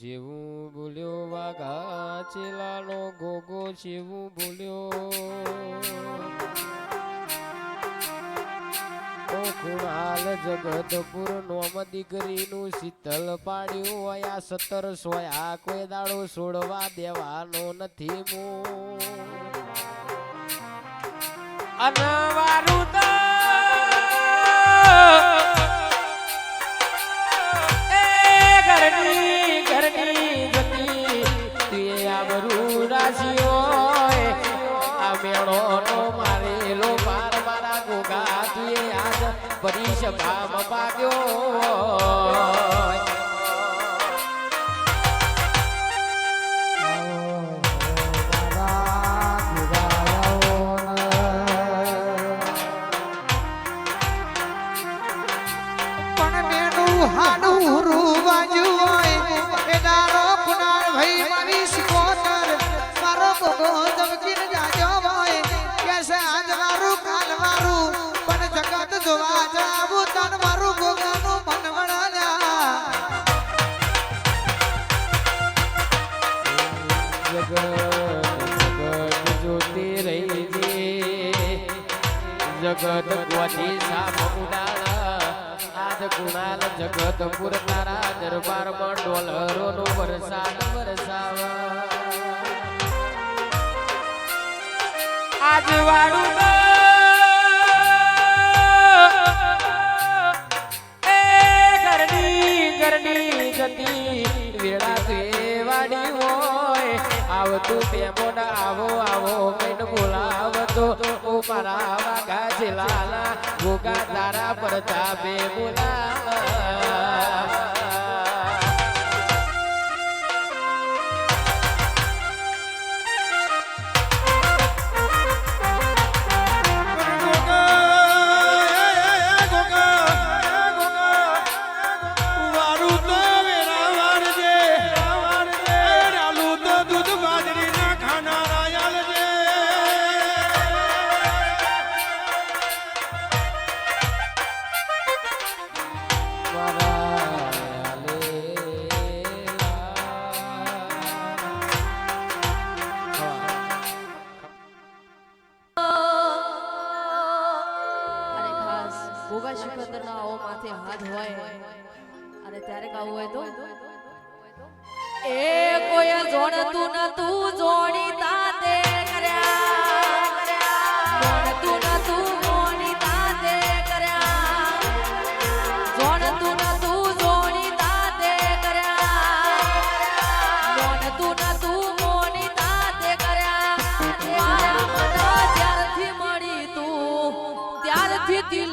જેવું બોલ્યો વાઘા ચેલાનો ગોગો, જેવું બોલ્યો. કુણાલ જગતપુર નોમ દીકરીનું શીતલ પાડ્યું વયા સત્તર સોયા કોઈ દાડો છોડવા દેવાનો નથી મો. અનવારું તો ઘરની ગતિ તુએ આબરૂ રાશી હોય. આ મેળો નો મારેલો પાર મારા ગોગા તુએ આજ પરીશ ભામ ગોથી સાપ આજ કુણાલ જગત પુર તારા દરબારમાં ડોલરો નો વરસાદ વરસાવા. આજ વાળું જતી વેળા આવતું બે મોઢા આવો આવો કઈન બોલાવતો. ઓ મારા વાઘા છે લાલા ગોગા તારા પડતા બે બોલા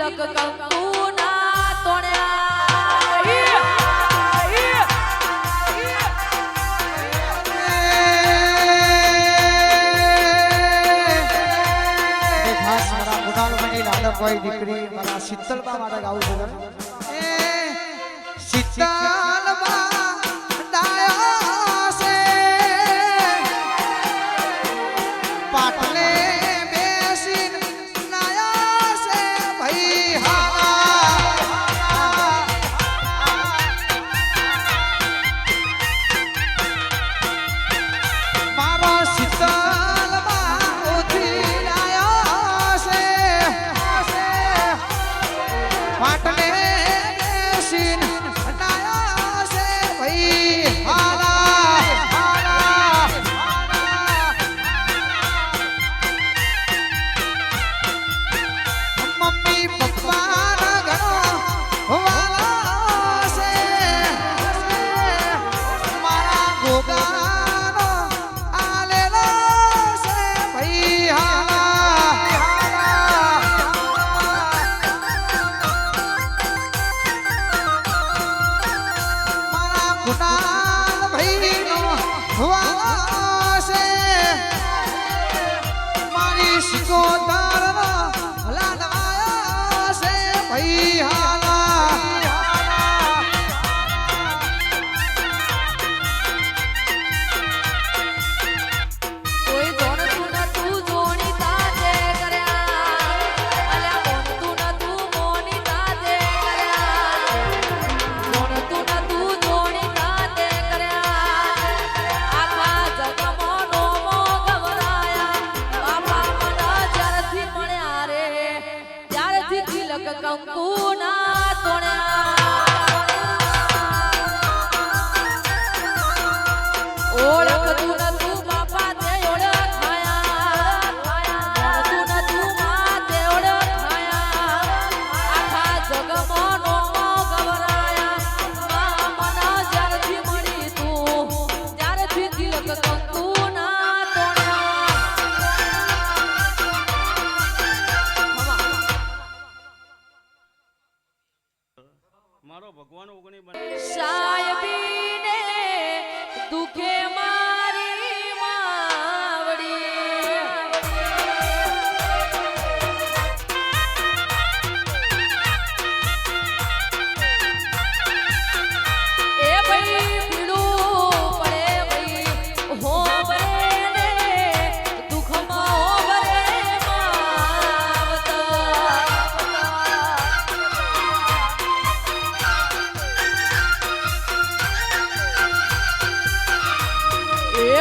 તિલક કંકુ ના કુણાલભાઈની લાડકભાઈ દીકરી મારા શીતલબા માટે ગાવું છે શીતલબા ઓળખતું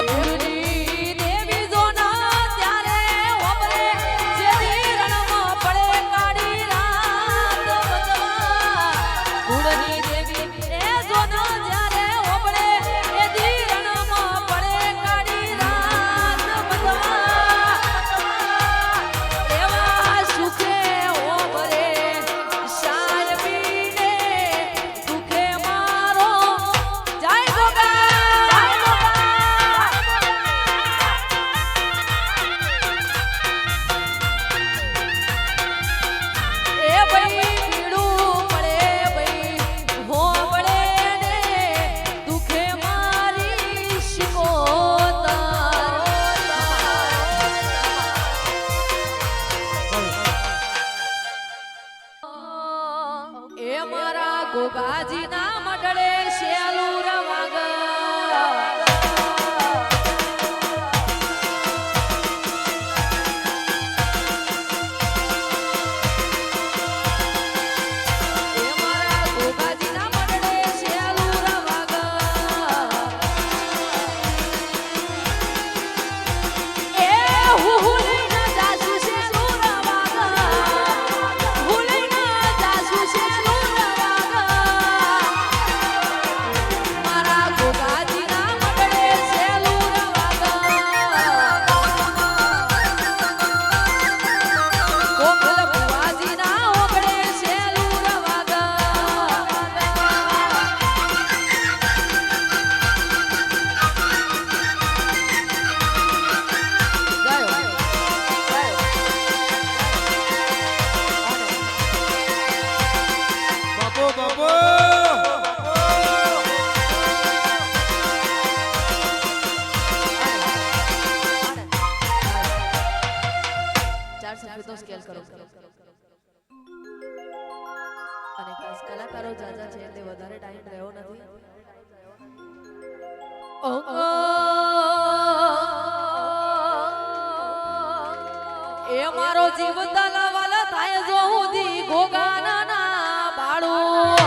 Yeah. એ મારા ગોગાજીના મડળે શેલુર વાગર જીવ તલવલ થાય જો હું દી ગોગાના બાળું.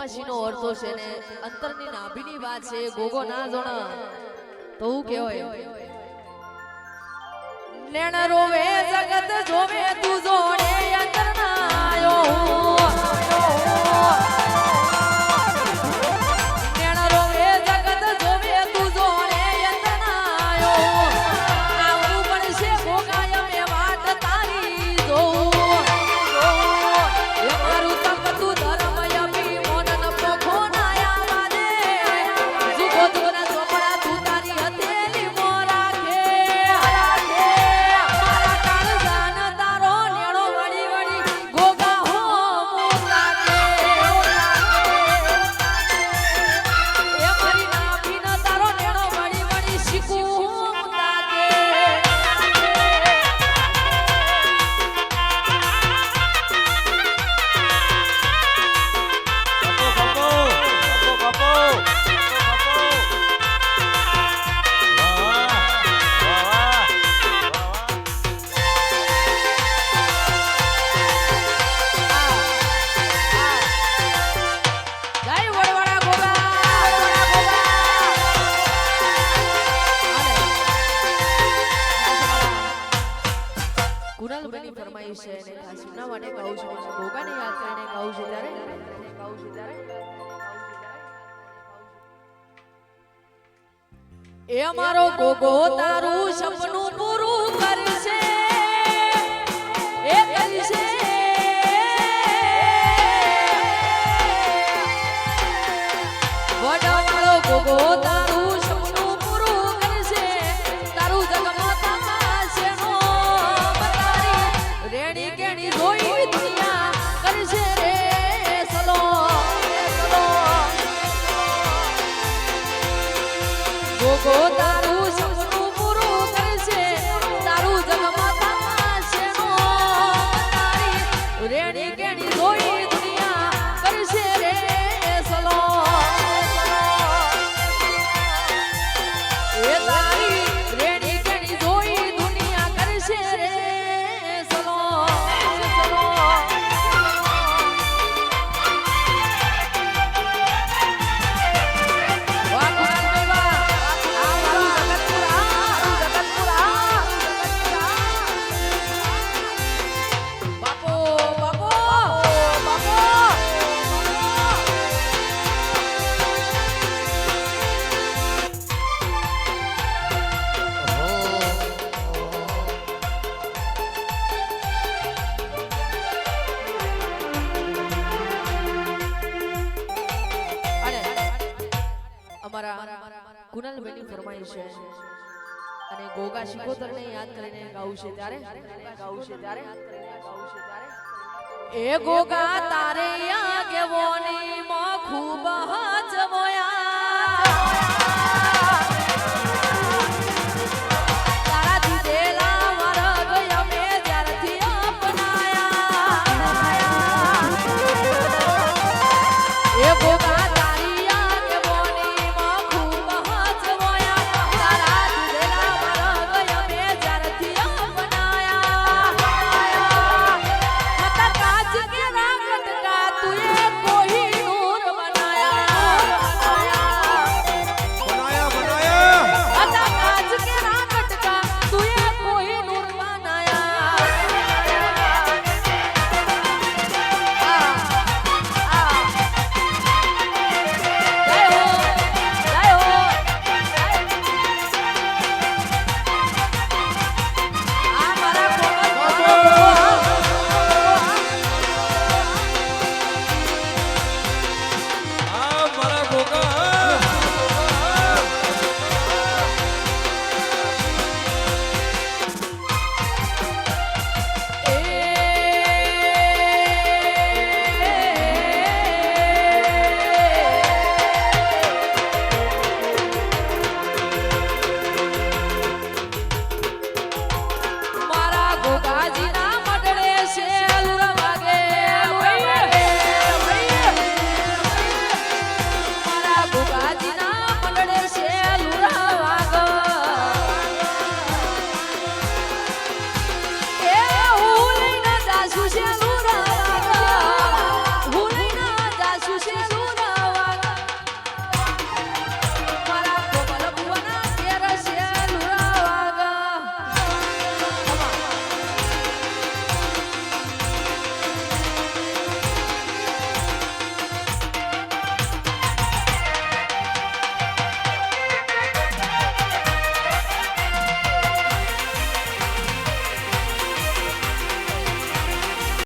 કુવાસીનો અર્થો છે ને, અંતરની નાભીની વાત છે, ગોગો ના જોણ. તો હું કેવાય નેણ રોવે જગત જોવે તું કોગો તારું અમારા કુનલબેનની ફરમાઈશ છે. અને ગોગા શિકોતરને યાદ કરીને ગાવું છે ત્યારે? ગાવું છે ત્યારે? ગાવું છે ત્યારે એ ગોગા તારે આગેવોની માં ખૂબ હજમોયા